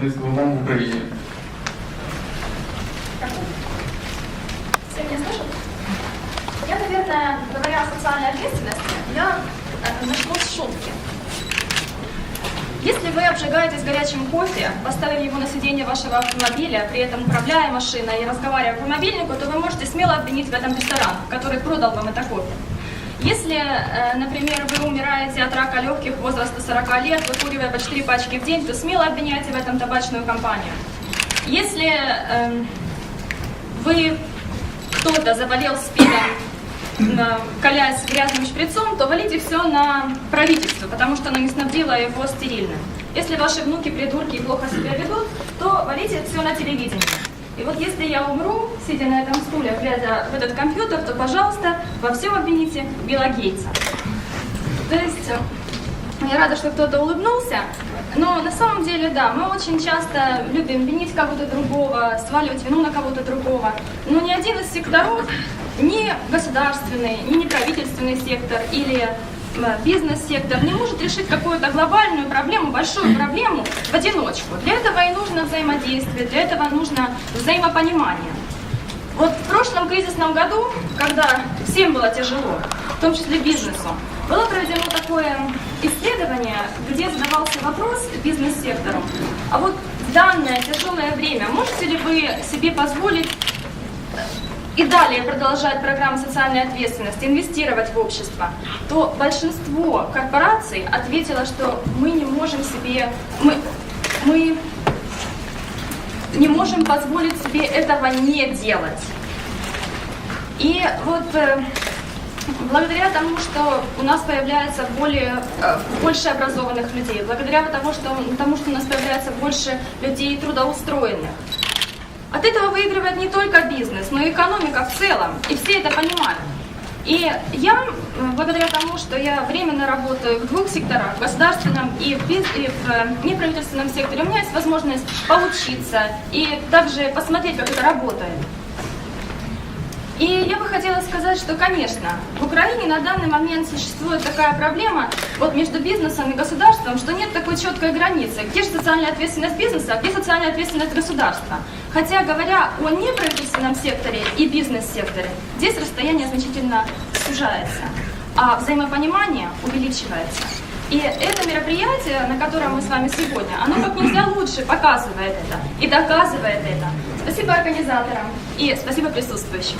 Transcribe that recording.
видавництво МОМ в слышат? Я, наверное, говоря о социальной ответственности, я э, начну с шутки. Если вы обжигаетесь горячим кофе, поставив его на сиденье вашего автомобиля, при этом управляя машиной и разговаривая по мобильнику, то вы можете смело обвинить в этом ресторан, который продал вам это кофе. Если, э, например, вы умираете от рака легких возраста 40 лет, выкуривая по 4 пачки в день, то смело обвиняйте в этом табачную компанию. Если эм, вы кто-то заболел спидом, на- колясь грязным шприцом, то валите все на правительство, потому что оно не снабдило его стерильным. Если ваши внуки придурки и плохо себя ведут, то валите все на телевидение. И вот если я умру, сидя на этом стуле, глядя в этот компьютер, то, пожалуйста, во всем обвините Билла Гейтса. То есть, э, я рада, что кто-то улыбнулся, но на самом деле, да, мы очень часто любим винить кого-то другого, сваливать вину на кого-то другого. Но ни один из секторов, ни государственный, ни неправительственный сектор или э, бизнес-сектор не может решить какую-то глобальную проблему, большую проблему в одиночку. Для этого и нужно взаимодействие, для этого нужно взаимопонимание. Вот в прошлом кризисном году, когда всем было тяжело, в том числе бизнесу, было проведено такое исследование, где задавался вопрос бизнес-сектору, а вот в данное тяжелое время можете ли вы себе позволить и далее продолжать программу социальной ответственности, инвестировать в общество, то большинство корпораций ответило, что мы не можем себе, мы, мы не можем позволить себе этого не делать. И вот э, благодаря тому, что у нас появляется более, э, больше образованных людей, благодаря тому что, тому, что у нас появляется больше людей трудоустроенных, от этого выигрывает не только бизнес, но и экономика в целом, и все это понимают. И я, благодаря тому, что я временно работаю в двух секторах, в государственном и в, биз- и в э, неправительственном секторе, у меня есть возможность поучиться и также посмотреть, как это работает. И я бы хотела сказать, что, конечно, в Украине на данный момент существует такая проблема вот между бизнесом и государством, что нет такой четкой границы. Где же социальная ответственность бизнеса, а где социальная ответственность государства? Хотя, говоря о неправительственном секторе и бизнес-секторе, здесь расстояние значительно сужается, а взаимопонимание увеличивается. И это мероприятие, на котором мы с вами сегодня, оно как нельзя лучше показывает это и доказывает это. Спасибо организаторам и спасибо присутствующим.